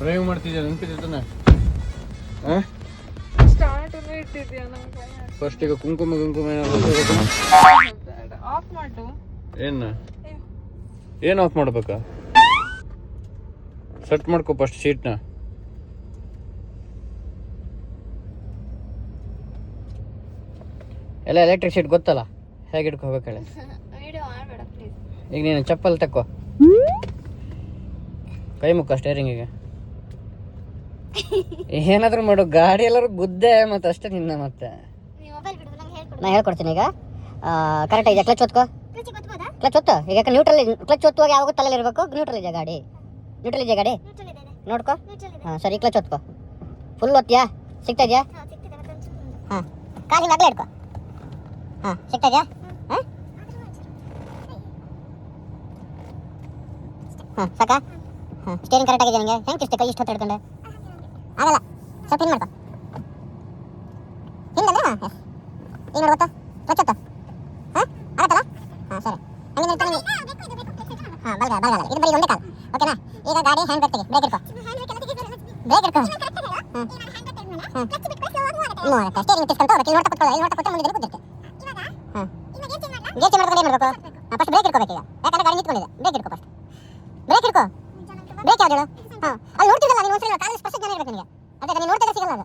Drive ಮಾಡ್ತಿದ್ಯಾ? ನೆನಪಿದೆ ತಾನೆ. ಇಟ್ಟಿದ್ಯಾ ಫಸ್ಟ್ ಈಗ ಕುಂಕುಮ ಕುಂಕುಮ ಆಫ್ ಮಾಡು ಏನು? ಏನು ಆಫ್ ಮಾಡ್ಬೇಕಾ? ಸೆಟ್ ಮಾಡ್ಕೋ ಫಸ್ಟ್ ಶೀಟ್ನ ಎಲ್ಲ ಎಲೆಕ್ಟ್ರಿಕ್ ಶೀಟ್ ಗೊತ್ತಲ್ಲ? ಹೇಗೆ ಇಟ್ಕೋಬೇಕು ಹೇಳಿ? ವಿಡಿಯೋ ಮಾಡಬೇಡ ಪ್ಲೀಸ್ ಈಗ ನೀನು ಚಪ್ಪಲ್ ತಕ್ಕೋ. ಕೈ ಮುಕ್ಕ ಸ್ಟೇರಿಂಗಿಗೆ ಏನಾದ್ರೂ ಮಾಡು ಗಾಡಿ ಎಲ್ಲರೂ ಗುದ್ದೆ ಮತ್ತೆ ಅಷ್ಟೇ ನಿನ್ನ ಮತ್ತೆ. ನಾ ಹೇಳ್ಕೊಡ್ತೀನಿ ಈಗ. ಕರೆಕ್ಟ್ ಇದೆ ಕ್ಲಚ್ ಒತ್ಕೋ ಕ್ಲಚ್ ಒತ್ತು ಈಗ ನ್ಯೂಟ್ರಲ್ ಕ್ಲಚ್ ಒತ್ತುವಾಗ ಯಾವಾಗ ತಲೆಯಲ್ಲಿ ಇರಬೇಕು ನ್ಯೂಟ್ರಲ್ ಇದೆ ಗಾಡಿ? ನ್ಯೂಟ್ರಲ್ ಇದೆ ಗಾಡಿ. ನೋಡ್ಕೋ. ಹಾಂ ಸರಿ ಕ್ಲಚ್ ಒತ್ಕೋ ಫುಲ್ ಒತ್ತಿಯಾ ಸಿಗ್ತಾ ಇದೆಯಾ? ಹಾ ಕಾಲಿಂದ ಅಗಲ ಇಟ್ಕೋ ಹಾಂ. ಸಿಗ್ತಾ ಇದೆಯಾ? ಹಾಂ? ಹಾಂ ಸಾಕಾ? ಹಾಂ ಸ್ಟೇರಿಂಗ್ ಕರೆಕ್ಟ್ ಆಗಿದೆ ನಿಮಗೆ ಹೆಂಗೆ ತಿರ್ಸ್ತೆ ಕೈ ಇಷ್ಟು ಹೊತ್ತು ಹಿಡ್ಕೊಂಡೆ ಆಗಲ್ಲ ಸ್ವಲ್ಪ ಹಿಂಗೆ ಮಾಡ್ಕೊ. ಹಿಂಗಂದ್ರೆ ಹಾಂ, ಎಸ್. ಈಗ ನೋಡು ಗೊತ್ತಾ ಒತ್ತು ಹಾಂ, ಆಗತ್ತಲ್ಲ? ಹಾಂ, ಸರಿ. ಹಂಗೆ ನಿಂತು ನಿಂಗೆ ಹಾಂ ಬಲ್ಗ ಬಲ್ಗಲ್ಲ ಇದು ಬರೀ ಒಂದೇ ಕಾಲ. ಓಕೆನಾ? ಈಗ ಗಾಡಿ ಹ್ಯಾಂಡ್ ಬ್ರೇಕ್ ತೆಗಿ. ಬ್ರೇಕ್ ಇಟ್ಕೋ ಬ್ರೇಕ್ ಇಟ್ಕೋ ಹಾಂ. ಹಾಂ. ಆಗುತ್ತೆ. ಸ್ಟೇರಿಂಗ್ ತಿಸ್ಕೊಂತ ಹೋಗ್ಬೇಕು. ಇಲ್ಲಿ ನೋಡ್ತಾ ಕೂತ್ಕೊಳ್ಳೋ, ಇಲ್ಲಿ ನೋಡ್ತಾ ಕೂತ್ಕೊಂಡು ಮುಂದೆ ಕೂತಿರ್ತೆ ಹಾಂ. ಗೇರ್ ಚೇಂಜ್ ಮಾಡ್ಕೊಂಡು ಏನು ಮಾಡಬೇಕು ಫಸ್ಟ್ ಬ್ರೇಕ್ ಇಟ್ಕೋಬೇಕು ಈಗ. ಯಾಕಂದ್ರೆ ಗಾಡಿ ನಿಂತ್ಕೊಂಡಿದೆ. ಬ್ರೇಕ್ ಇಡ್ಕೋ ಫಸ್ಟ್ ಬ್ರೇಕ್ ಇಡ್ಕೋ ಬ್ರೇಕ್ ಯಾವ್ದು ಹೇಳು? ಹಾಂ ಅಲ್ಲಿ ನೋಡ್ತಿದ್ದಲ್ಲ ನೀನು ಒಂದ್ಸಲ ಕಾಲೇಜ್ ಸ್ಪರ್ಶ ಜ್ಞಾನ ಇರಬೇಕು ನಿಮಗೆ ಅದೇ ನೀನು ನೋಡ್ತಾ ಸಿಗಲ್ಲ ಅದು.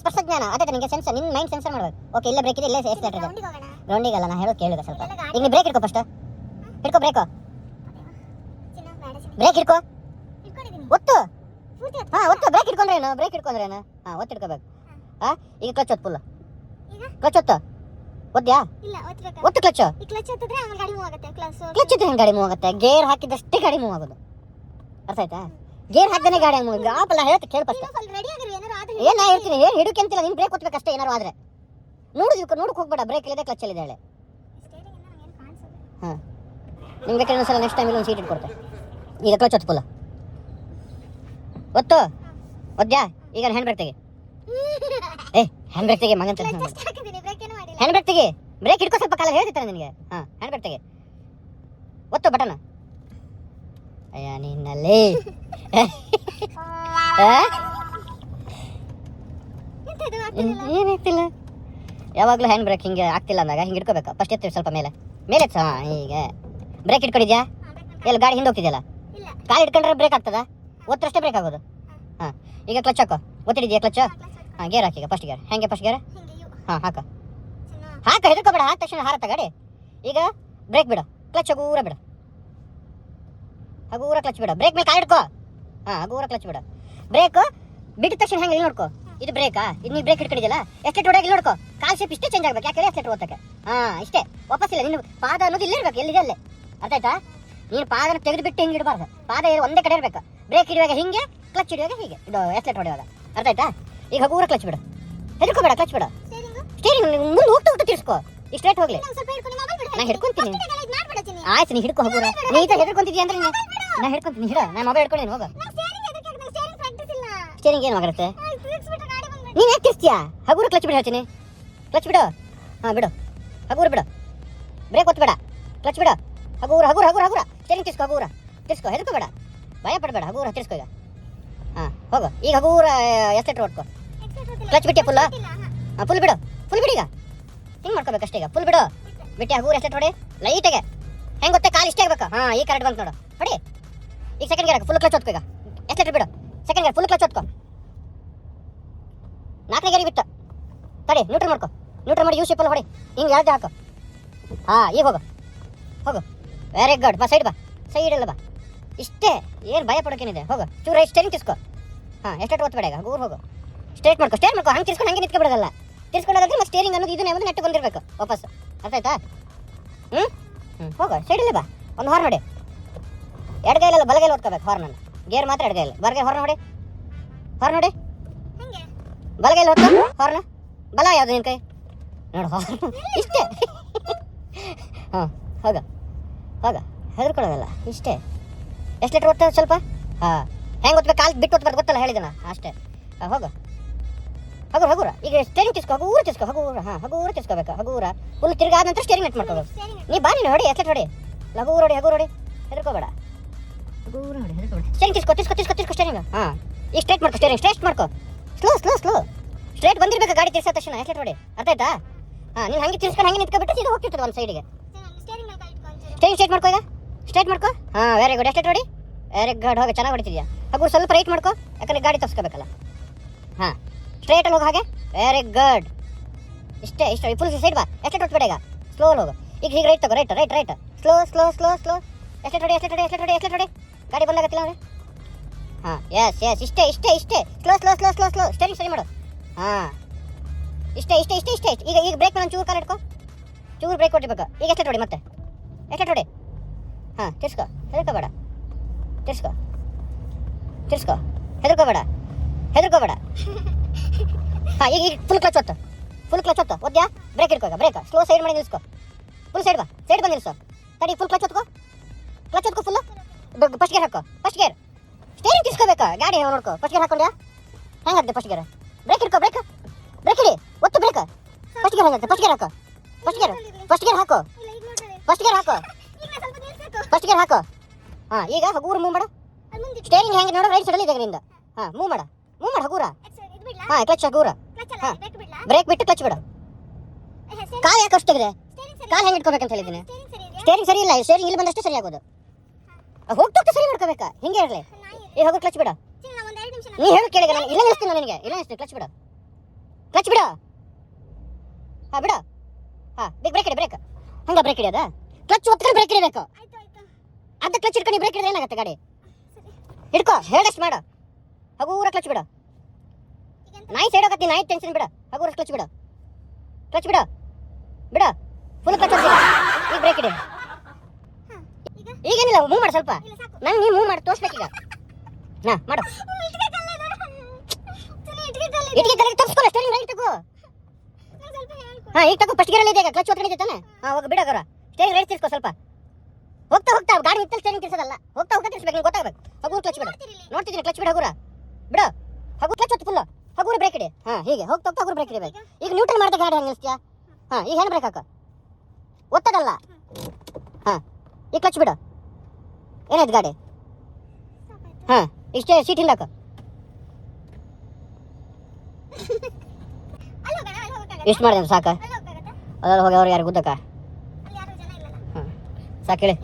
ಸ್ಪರ್ಶ ಜ್ಞಾನ ಅದೇ ನಿಮಗೆ ಸೆನ್ಸ್ ನಿನ್ನ ಮೈಂಡ್ ಸೆನ್ಸರ್ ಮಾಡಬೇಕು. ಓಕೆ ಇಲ್ಲೇ ಬ್ರೇಕ್ ಇದೆ ಇಲ್ಲೇ ಎಕ್ಸ್ಲೇಟರ್ ಇದೆ ರೌಂಡಿಗೆ ಹೋಗೋಣ. ರೌಂಡಿಗಲ್ಲ ನಾನು ಹೇಳೋ ಕೇಳಿದೆ ಸ್ವಲ್ಪ. ಈಗ ನೀನು ಬ್ರೇಕ್ ಇಡ್ಕೋ ಫಸ್ಟ್ ಹಿಡ್ಕೋ ಬ್ರೇಕು ಬ್ರೇಕ್ ಹಿಡ್ಕೋ. ಒತ್ತು. ಹಾಂ ಒತ್ತು. ಬ್ರೇಕ್ ಹಿಡ್ಕೊಂಡ್ರೇನು ಬ್ರೇಕ್ ಹಿಡ್ಕೊಂಡ್ರೇನು ಹಾ ಒತ್ತು ಹಿಡ್ಕೋಬೇಕು. ಹಾ. ಈಗ ಕ್ಲಚ್ ಒತ್ತು ಫುಲ್ ಈಗ? ಕ್ಲಚ್ ಒತ್ತು ಒದ್ಯಾ? ಒತ್ತು ಕ್ಲಚ್ ಈ ಕ್ಲಚ್ ಒತ್ತಿದ್ರೆ ಗಾಡಿ ಮೂವ್ ಆಗುತ್ತೆ. ಕ್ಲಚ್ ಒತ್ತಿದ್ರೆ ಗಾಡಿ ಮೂವ್ ಆಗುತ್ತೆ? ಗೇರ್ ಹಾಕಿದಷ್ಟೇ ಗಾಡಿ ಮೂವ್ ಆಗೋದು. ಅರ್ಥ ಆಯ್ತಾ? ಗೇರ್ ಹಾಕ್ತಾನೆ ಗಾಡಿ ಮೂವ್ ಆಪಲ್ಲ ಹೇಳ್ತ ಕೇಳಿ ಫಸ್ಟ್ ಏನ್ ನಾ ಹೇಳ್ತೀನಿ. ಏನ್ ಹಿಡುಕೆ ಅಂತಿಲ್ಲ ನಿನ್ ಬ್ರೇಕ್ ಒತ್ತಬೇಕು ಅಷ್ಟೇ ಏನಾರು ಆದ್ರೆ. ನೋಡಿದ್ವಿ ನೋಡಕ್ ಹೋಗ್ಬೇಡ ಬ್ರೇಕ್ ಇಲ್ಲದೆ ಕ್ಲಚ್ ಅಲ್ಲಿ ಹೇಳಿ ಹಾ. ನಿಮ್ಗೆ ಬೇಕಾದ್ರೆ ಒಂದ್ಸಲ ನೆಕ್ಸ್ಟ್ ಟೈಮ್ ಒಂದು ಸೀಟ್ ಇಟ್ಕೊಡ್ತೆ. ಈಗ ಕ್ಲಚ್ ಒತ್ತು ಫುಲ್ ಒತ್ತು. ಒದ್ಯಾ? ಈಗ ಹ್ಯಾಂಡ್ ಬ್ರೇಕ್ ತೆಗಿ. ಏ ಹ್ಯಾಂಡ್ ಬ್ರೇಕ್ ತೆಗಿ ಮಗಂತ ಹ್ಯಾಂಡ್ ಬ್ರೇಕ್ ತೆಗಿ. ಬ್ರೇಕ್ ಇಟ್ಕೋ ಸ್ವಲ್ಪ ಕಾಲ ಹೇಳ್ತಿರ್ತಾನೆ ನಿನಗೆ. ಹಾಂ ಹ್ಯಾಂಡ್ ಬ್ರೇಕ್ ತೆಗಿ. ಒತ್ತು ಬಟನ್ ಅಯ್ಯ ನಿನ್ನಲ್ಲಿ. ಏನಾಗ್ತಿಲ್ಲ ಯಾವಾಗಲೂ ಹ್ಯಾಂಡ್ ಬ್ರೇಕ್ ಹಿಂಗೆ ಆಗ್ತಿಲ್ಲ ಅಂದಾಗ ಹಿಂಗೆ ಇಟ್ಕೋಬೇಕು ಫಸ್ಟ್ ಎತ್ತಿ ಸ್ವಲ್ಪ ಮೇಲೆ. ಮೇಲೆ ಎತ್ತು ಈಗ ಹೀಗೆ. ಬ್ರೇಕ್ ಇಟ್ಕೊಂಡಿದ್ಯಾ? ಎಲ್ಲ ಗಾಡಿ ಹಿಂದೆ ಹೋಗ್ತಿದ್ಯಲ್ಲ? ಕಾಲು ಇಟ್ಕೊಂಡ್ರೆ ಬ್ರೇಕ್ ಆಗ್ತದ? ಒತ್ತರಷ್ಟೇ ಬ್ರೇಕ್ ಆಗೋದು? ಹಾಂ. ಈಗ ಕ್ಲಚ್ ಹಾಕೋ. ಒತ್ತಿಡಿದ್ಯಾ ಕ್ಲಚ್ ಹಾಂ ಗೇರ್ ಹಾಕಿ ಈಗ ಫಸ್ಟ್ ಗೇರ್ ಹೆಂಗೆ ಫಸ್ಟ್ ಗೇರ್ ಹಿಂಗೆ ಹಾಂ, ಹಾಕ. ಹಾಕ, ಹೆದರ್ಕೋಬೇಡ. ಹಾಕ ತಕ್ಷಣ ಹಾರತ್ತ ಗಾಡಿ. ಈಗ ಬ್ರೇಕ್ ಬಿಡು. ಕ್ಲಚ್ ಹಗೂರ ಬಿಡು. ಹಗೂರ ಕ್ಲಚ್ ಬಿಡು. ಬ್ರೇಕ್ ಮೇಲೆ ಕಾಲು ಇಡ್ಕೋ ಹಾಂ ಹಗೂರ ಕ್ಲಚ್ ಬಿಡು. ಬ್ರೇಕ್ ಬಿಟ್ಟ ತಕ್ಷಣ ಹೆಂಗೆ ಇಲ್ಲಿ ನೋಡ್ಕೋ. ಇದು ಬ್ರೇಕಾ ಇದು ನೀವು ಬ್ರೇಕ್ ಹಿಡ್ಕೊಂಡಿದ್ಯಲ್ಲ? ಎಷ್ಟೇ ಹೊಡೆಯಾಗಿ ಇಲ್ಲಿ ನೋಡ್ಕೊ. ಕಾಲ್ ಶೇಪ್ ಇಷ್ಟೇ ಚೇಂಜ್ ಆಗ್ಬೇಕು. ಯಾಕೆ ಎಷ್ಟೇ ಓದಕ್ಕೆ ಹಾಂ ಇಷ್ಟೇ. ವಾಪಸ್ ಇಲ್ಲ ನಿನ್ನ ಪಾದ ಅನ್ನೋದು ಇಲ್ಲಿ ಇರ್ಬೇಕು ಎಲ್ಲಿದೆ ಅಲ್ಲೇ. ಅರ್ಥ ಆಯ್ತಾ? ನೀನು ಪಾದನ ತೆಗೆದು ಬಿಟ್ಟು ಹಿಂಗೆ ಇಡಬಾರ್ದು. ಪಾದ ಒಂದೇ ಕಡೆ ಇರಬೇಕು. ಬ್ರೇಕ್ ಹಿಡಿಯುವಾಗ ಹಿಂಗೆ ಕ್ಲಚ್ ಹಿಡಿಯುವಾಗ ಹೀಗೆ. ಇದು ಎಸ್ಲೆಟ್ ಹೊಡೆಯುವಾಗ? ಅರ್ಥ ಆಯ್ತಾ? ಈಗ ಹಗೂರ ಕ್ಲಚ್ ಬಿಡು. ಹೆದರ್ಕೋಬೇಡ ಕ್ಲಚ್ ಬಿಡು. ಸ್ಟೇರಿಂಗು ಮುಂದೆ ಹೋಗ್ತಾ ಹೋಗ್ತಾ ತಿರ್ಸ್ಕೋ. ಈ ಸ್ಟ್ರೇಟ್ ಹೋಗ್ಲಿ. ನಾನು ಹಿಡ್ಕೊಂತೀನಿ. ಆಯ್ತು ನೀ ಹಿಡ್ಕೊ ಹೋಗೋರ ನೀ ಈ ಥರ ಹೆದರ್ಕೊಂತಿದ್ಯಾ ಅಂದ್ರೆ ನೀನು ನಾ ಹಿಡ್ಕೊಂತೀನಿ ಹಿಡ. ನಾ ಮೊಬೈಲ್ ಹಿಡ್ಕೊಂಡೇನು ಹೋಗ. ಸ್ಟೇರಿಂಗ್ ಏನು ಬಂದ್ಬಿಟ್ಟು ನೀನು ಯಾಕೆ ತಿರ್ಸ್ತೀಯಾ? ಹಗೂರ ಕ್ಲಚ್ ಬಿಡು ಹೇಳ್ತೀನಿ. ಕ್ಲಚ್ ಬಿಡು. ಹಾಂ ಬಿಡು. ಹಗೂರ ಬಿಡು. ಬ್ರೇಕ್ ಒತ್ತಬೇಡ ಕ್ಲಚ್ ಬಿಡು. ಹಗುರ ಹಗುರ ಹಗುರ ಹಗೂರ. ಸ್ಟೇರಿಂಗ್ ತಿರ್ಸ್ಕೊ ಹಗೂರ. ತಿರ್ಸ್ಕೊ ಹೆದರ್ಕೋಬೇಡ ಭಯ ಪಡಬೇಡ ಹಗೂರ ತಿರ್ಸ್ಕೊ ಈಗ. ಹಾಂ ಹೋಗು. ಈಗ ಹಗುರ ಎಸ್ಟೇಟ್ ಹೊಡ್ಕೊ ಕ್ಲಚ್ ಬಿಟ್ಟೆ ಫುಲ್ ಹಾಂ. ಫುಲ್ ಬಿಡು. ಫುಲ್ ಬಿಡಿ ಈಗ. ಹಿಂಗೆ ಮಾಡ್ಕೋಬೇಕಷ್ಟೇ ಈಗ. ಫುಲ್ ಬಿಡು. ಬಿಟ್ಟೆ. ಹಗೂರ ಎಸ್ಟೇಟ್ ಹೊಡಿ ಲೈಟಾಗೆ ಹೆಂಗೆ ಗೊತ್ತೆ? ಕಾಲು ಇಷ್ಟೇ ಆಗಬೇಕು. ಹಾಂ, ಈ ಕರೆಕ್ಟ್ ಬಂತು ನೋಡು. ಹೊಡಿ. ಈಗ ಸೆಕೆಂಡ್ ಗೇರ್ ಫುಲ್ ಕ್ಲಚ್ ಹೊತ್ಕೋ ಈಗ. ಎಸ್ಟೇಟ್ ಬಿಡು. ಸೆಕೆಂಡ್ ಗೇರ್ ಫುಲ್ ಕ್ಲಚ್ ಹೊತ್ಕೋ. ನಾಲ್ಕನೇ ಗೇರಿ ಬಿಟ್ಟು. ತಡಿ ನ್ಯೂಟ್ರಲ್ ಮಾಡ್ಕೋ. ನ್ಯೂಟ್ರಲ್ ಮಾಡಿ ಯೂ ಶೇಪಲ್ಲಿ ಹೊಡಿ. ಹಿಂಗೆ ಯಾವ್ದು ಹಾಕು. ಹಾಂ, ಈಗ ಹೋಗು. ಹೋಗು. ವೆರಿ ಗುಡ್ ಬಾ ಸೈಡ್ ಬಾ. ಸೈಡ್ ಇಲ್ಲ ಬಾ. ಇಷ್ಟೇ. ಏನು ಭಯ ಪಡೋಕೇನಿದೆ? ಹೋಗು. ಚೂರು ಸ್ಟೇರಿಂಗ್ ತಿಸ್ಕೋ ಹಾಂ, ಎಷ್ಟು ಒತ್ತಬೇಡ ಈಗ? ಊರು ಹೋಗು. ಸ್ಟ್ರೇಟ್ ಮಾಡ್ಕೊ. ಸ್ಟೇಟ್ ಮಾಡ್ಕೊ. ಹಂಗೆ ತಿರ್ಸ್ಕೊಂಡು ಹಂಗೆ ನಿಂತ್ಕೊಬಿಡೋದಲ್ಲ ತಿರ್ಸ್ಕೊಂಡಾದ್ರೆ ಮತ್ತೆ ಸ್ಟೇರಿಂಗ್ ಅನ್ನೋದು ಇದನ್ನೇ ಒಂದು ನೆಟ್ಟು ಬಂದಿರಬೇಕು. ವಾಪಸ್ ಅರ್ಥ ಆಯ್ತಾ? ಹ್ಞೂ ಹೋಗು ಸೈಡಲ್ಲಿ ಬಾ. ಒಂದು ಹಾರ್ನ್ ನೋಡಿ ಎಡಗೈಲಲ್ಲ ಬಲಗೈಲಿ ಓದ್ಕೋಬೇಕು ಹಾರ್ನನ್ನು ಗೇರ್ ಮಾತ್ರ ಎಡಗೈಲಿ ಬರ್ಗೆ ಹಾರ್ನ್ ನೋಡಿ ಹಾರ್ನ್ ನೋಡಿ ಬಲಗೈಲಿ ಹೊತ್ತು ಹಾರ್ನ ಬಲ ಯಾವುದು ನಿನ್ನ ಕೈ? ನೋಡು ಹಾರ್ನ್ ಇಷ್ಟೇ. ಹಾಂ ಹೋಗ. ಹೋಗ. ಹೆದರ್ಕೊಳ್ಳೋದಲ್ಲ ಇಷ್ಟೇ. ಎಷ್ಟು ಲೀಟ್ರ್ ಓದ್ತಾವೆ ಸ್ವಲ್ಪ? ಹಾಂ. ಹೆಂಗೆ ಓದ್ಬೇಕು? ಕಾಲು ಬಿಟ್ಟು ಓದ್ಬೇಕು ಗೊತ್ತಲ್ಲ ಹೇಳಿದನ? ಅಷ್ಟೇ. ಹಾಂ ಹೋಗ. ಹಗುರ ಹಗುರ. ಈಗ ಸ್ಟೇರಿಂಗ್ ತಿಸ್ಕೊ ಹಗೂರ ತಿಸ್ಕೊ ಹಗೂರ. ಹಾ ಹಗೂರ ತಿಸ್ಕೋಬೇಕು ಹಗೂರ. ಫುಲ್ ತಿರ್ಗಾದ ನಂತರ ಸ್ಟೇರಿಂಗ್ ನೆಟ್ ಮಾಡ್ಕೋಬೇಕು. ನೀ ಬಾ ನೀನು ಹೊಡಿ ಎಸ್ಲೆಟ್ ಹೊಡಿ. ಲಗೂರ ಹೊಡಿ ಹಗೂರ ಹೊಡಿ. ಹೆದರ್ಕೋಬೇಡ. ಹಗೂರ ಹೊಡಿ ಹೆದರ್ಕೋಬೇಡ ಸ್ಟೇರಿಂಗ್ ತಿಸ್ಕೋ ತಿಸ್ಕೋ ತಿಸ್ಕೋ ತಿಸ್ಕೋ ಸ್ಟೇರಿಂಗ್ ಹಾ. ಈಗ ಸ್ಟ್ರೇಟ್ ಮಾಡ್ಕೋ ಸ್ಟೇರಿಂಗ್ ಸ್ಟ್ರೇಟ್ ಮಾಡ್ಕೋ. ಸ್ಲೋ ಸ್ಲೋ ಸ್ಲೋ ಸ್ಟ್ರೇಟ್ ಬಂದಿರ್ಬೇಕು ಗಾಡಿ ತಿರ್ಸೋ ತಕ್ಷಣ? ಎಸ್ಲೆಟ್ ಹೊಡಿ. ಅರ್ಥ ಆಯ್ತಾ? ಹಾಂ ನೀನು ಹಂಗೆ ತಿರ್ಸ್ಕೊಂಡು ಹಂಗೆ ನಿಂತ್ಕೊಬಿಟ್ಟು ಸೀದಾ ಹೋಗ್ತಿರ್ತದೆ ಒಂದು ಸೈಡಿಗೆ ಸ್ಟೇರಿಂಗ್ ಸ್ಟ್ರೇಟ್ ಮಾಡ್ಕೋ ಈಗ? ಸ್ಟ್ರೇಟ್ ಮಾಡ್ಕೋ? ಹಾ ವೆರಿ ಗುಡ್ ಎಸ್ಲೆಟ್ ಹೊಡಿ. ವೆರಿ ಗುಡ್ ಹೋಗಿ ಚೆನ್ನಾಗಿ ಹೊಡಿತಿದ್ಯಾ? ಹಾಗೂ ಸ್ವಲ್ಪ ರೈಟ್ ಮಾಡ್ಕೋ. ಯಾಕಂದ್ರೆ ಗಾಡಿ ತಪ್ಸ್ಕೋಬೇಕಲ್ಲ. ಹಾಂ. ಸ್ಟ್ರೇಟಲ್ಲಿ ಹೋಗೋ ಹಾಗೆ. ವೆರಿ ಗುಡ್ ಇಷ್ಟೇ, ಇಷ್ಟ. ಫುಲ್ ಸೈಡ್ ಬಾ. ಎಷ್ಟೇ ಹೊಡ್ಬೇಡ ಈಗ. ಸ್ಲೋ ಹೋಗು. ಈಗ ಹೀಗೆ ರೈಟ್ ತಗೋ. Right right right slow slow slow slow ಎಷ್ಟೇ ತೊಡಿ ಎಷ್ಟೇ ಹೊಡಿ ಎಷ್ಟೇ ತೊಡಿ ಎಷ್ಟೇ ಹೊಡಿ ಗಾಡಿ ಬಂದಾಗತ್ತಿಲ್ಲ ನೋಡಿ ಹಾಂ ಎಸ್ ಎಸ್ ಇಷ್ಟೇ ಇಷ್ಟೇ ಇಷ್ಟೇ. Slow slow slow slow slow steering ಸರಿ ಮಾಡು. ಹಾಂ. ಇಷ್ಟೇ ಇಷ್ಟೇ ಇಷ್ಟೇ ಇಷ್ಟೇ. ಈಗ ಈಗ ಬ್ರೇಕ್ ಮೇಲೆ ಚೂರು ಕಾಲು ಇಟ್ಕೋ. ಚೂರು ಬ್ರೇಕ್ ಕೊಟ್ಟಿರ್ಬೇಕು. ಈಗ ಎಷ್ಟೇ ತೊಡಿ ಮತ್ತೆ? ಎಷ್ಟೇ ತೊಡಿ ಹಾಂ, ತಿರ್ಸ್ಕೊ. ಹೆದರ್ಕೋಬೇಡ. ತಿರ್ಸ್ಕೊ. ತಿರ್ಸ್ಕೊ. ಹೆದರ್ಕೋಬೇಡ. ಹೆದರ್ಕೋಬೇಡ. ಹಾಂ ಈಗ ಈಗ ಫುಲ್ ಕ್ಲಚ್ ಹೊತ್ತು. ಫುಲ್ ಕ್ಲಚ್ ಹೊತ್ತು. ಒದ್ಯಾ ಬ್ರೇಕ್ ಇಟ್ಕೋ ಈಗ ಬ್ರೇಕ್ ಸ್ಲೋ ಸೈಡ್ ಮಾಡಿ ನಿಲ್ಸ್ಕೊ. ಫುಲ್ ಸೈಡ್ ಬಾ. ಸೈಡ್ ಬಂದು ನಿಲ್ಸೋ. ತಡಿ ಫುಲ್ ಕ್ಲಚ್ ಹೊತ್ಕೋ. ಕ್ಲಚ್ ಹೊತ್ಕೋ ಫುಲ್ ಫಸ್ಟ್ ಗೇರ್ ಹಾಕೋ. ಫಸ್ಟ್ ಗೇರ್ ಸ್ಟೇರಿಂಗ್ ತಿರ್ಸ್ಕೋಬೇಕಾ ಗಾಡಿ ನೋಡ್ಕೋ. ಫಸ್ಟ್ ಗೇರ್ ಹಾಕೊಂಡ್ಯಾ? ಹೆಂಗೆ ಹಾಕ್ದೆ ಫಸ್ಟ್ ಗೇರ್ ಬ್ರೇಕ್ ಇಟ್ಕೋ ಬ್ರೇಕ್ ಬ್ರೇಕ್ ಇಡಿ ಒತ್ತು ಬ್ರೇಕ್ ಫಸ್ಟ್ ಗೇರ್ ಹೆಂಗೆ ಫಸ್ಟ್ ಗೇರ್ ಹಾಕೋ. ಫಸ್ಟ್ ಗೇರ್ ಫಸ್ಟ್ ಗೇರ್ ಹಾಕೋ. ಫಸ್ಟ್ ಗೇರ್ ಹಾಕೋ. ಫಸ್ಟ್ ಗೇರ್ ಹಾಕೋ. ಹಾಂ ಈಗ ಹಗೂರು ಮೂವ್ ಮಾಡು. ಸ್ಟೇರಿಂಗ್ ಹೆಂಗೆ ನೋಡೋ ರೈಟ್ ಸೈಡಲ್ಲಿ ಇದೆ ನಿಂದ. ಹಾಂ ಮೂವ್ ಮಾಡ. ಮೂವ್ ಮಾಡ ಹಗೂರ. ಹಾಂ ಕ್ಲಚ್ ಗೂರ ಹಾ. ಬ್ರೇಕ್ ಬಿಟ್ಟು ಕ್ಲಚ್ ಬಿಡು. ಕಾಲ್ ಯಾಕೆ ಅಷ್ಟು ತೆಗೆದೆ? ಕಾಲ್ ಹೆಂಗೆ ಇಟ್ಕೋಬೇಕಂತ ಹೇಳಿದ್ದೀನಿ. ಸ್ಟೇರಿಂಗ್ ಸರಿ ಸರಿ ಇಲ್ಲ ಸ್ಟೇರಿಂಗ್ ಇಲ್ಲಿ ಬಂದಷ್ಟೇ ಸರಿ ಆಗೋದು. ಹೋಗ್ತಾ ಸರಿ ಮಾಡ್ಕೋಬೇಕಾ? ಹಿಂಗೆ ಇರಲಿ. ಏ ಈಗ ಹೋಗು ಕ್ಲಚ್ ಬಿಡು. ನಾ ಹೇಳು ಕೇಳಿ ನಾನು. ಇಲ್ಲ ನಿಲ್ಲಿಸ್ತೀನಿ ನಿನಗೆ. ಇಲ್ಲ ನಿಲ್ಲಿಸ್ತೀನಿ. ಕ್ಲಚ್ ಬಿಡು. ಕ್ಲಚ್ ಬಿಡು. ಹಾ ಬಿಡು. ಹಾ ಬಿಗ್ ಬ್ರೇಕ್ ಇಡಿ ಬ್ರೇಕ್ ಹಂಗ ಬ್ರೇಕ್ ಹಿಡಿಯೋದ? ಕ್ಲಚ್ ಒತ್ಕೊಂಡು ಬ್ರೇಕ್ ಇಡಬೇಕು ಅರ್ಧ ಕ್ಲಚ್ ಇಟ್ಕೊಂಡು ಬ್ರೇಕ್ ಹಿಡಿದ್ರೆ ಏನಾಗುತ್ತೆ ಗಾಡಿ? ಹಿಡ್ಕೋ ಹೇಳಷ್ಟು ಮಾಡು. ಹಗೂರ ಕ್ಲಚ್ ಬಿಡು. ನಾಯಿ ಸೈಡ್ ಹೋಗತ್ತಿ, ನಾಯಿ ಟೆನ್ಷನ್ ಬಿಡು. ಹಗುರ ಕ್ಲಚ್ ಬಿಡು. ಕ್ಲಚ್ ಬಿಡ. ಬಿಡ. ಫುಲ್ ಕ್ಲಚ್ ಈಗ ಬ್ರೇಕ್ ಇಡಿ. ಈಗೇನಿಲ್ಲ ಮೂವ್ ಮಾಡು ಸ್ವಲ್ಪ. ನಂಗೆ ನೀವು ಮೂವ್ ಮಾಡಿ, ತೋರಿಸ್ಬೇಕೀಗ. ನಾ, ಮಾಡು. ಇಟ್ಟಿಗೆ ತಲೆಗೆ ತಪ್ಪಿಸ್ಕೊಳ್ಳ ಸ್ಟೇರಿಂಗ್ ರೈಟ್ ತಗೋ. ಹಾಂ, ಈಗ ತಗೋ ಫಸ್ಟ್ ಗೇರಲ್ಲಿ ಇದೆ ಕ್ಲಚ್ ಒತ್ತಡ ತಾನೆ. ಹಾ, ಹೋಗಿ ಬಿಡೋಗರ ಸ್ಟೇರಿಂಗ್ ರೈಟ್ ತಿರ್ಸ್ಕೋ ಸ್ವಲ್ಪ. ಹೋಗ್ತಾ ಹೋಗ್ತಾ, ಗಾಡಿ ನಿಂತಲ್ಲಿ ಸ್ಟೇರಿಂಗ್ ತಿರ್ಸೋದಲ್ಲ. ಹೋಗ್ತಾ ಹೋಗ್ತಾ ತಿರ್ಸ್ಬೇಕು, ನಿಂಗೆ ಗೊತ್ತಾಗಬೇಕು. ಹಗೂರು ಕ್ಲಚ್ ಬಿಡು? ನೋಡ್ತಿದ್ದೀನಿ ಕ್ಲಚ್ ಬಿಡು ಹಗುರ. ಬಿಡು. ಹಗು ಕ್ಲಚ್ ಹೊತ್ತು ಫುಲ್ಲು ಹಗೂರು ಬ್ರೇಕ್ ಇಡಿ. ಹಾ ಹೀಗೆ. ಹೋಗ್ತಾ ಹೋಗ್ತಾ ಹಗುರು ಬ್ರೇಕ್ ಇಡಬೇಕು ಈಗ ನ್ಯೂಟ್ರಲ್ ಮಾಡ್ತಾ ಗಾಡಿ ಹಂಗೆ ನಿಲ್ಸ್ತೀಯಾ? ಹಾ ಈಗ ಹೆಣ್ಣು ಬ್ರೇಕ್ ಹಾಕು? ಒತ್ತದಲ್ಲ? ಹಾ ಈಗ ಕ್ಲಚ್ ಬಿಡು. ಏನಾಯ್ತು ಗಾಡಿ. ಹಾ ಇಷ್ಟೇ ಸೀಟ್ ಹಿಂದಾಕು? ಎಷ್ಟು ಮಾಡಿದೆ ಸಾಕ. ಅದ್ರಲ್ಲಿ ಹೋಗಿ ಅವ್ರು ಯಾರು. ಹಾಂ ಸಾಕು ಹೇಳಿ.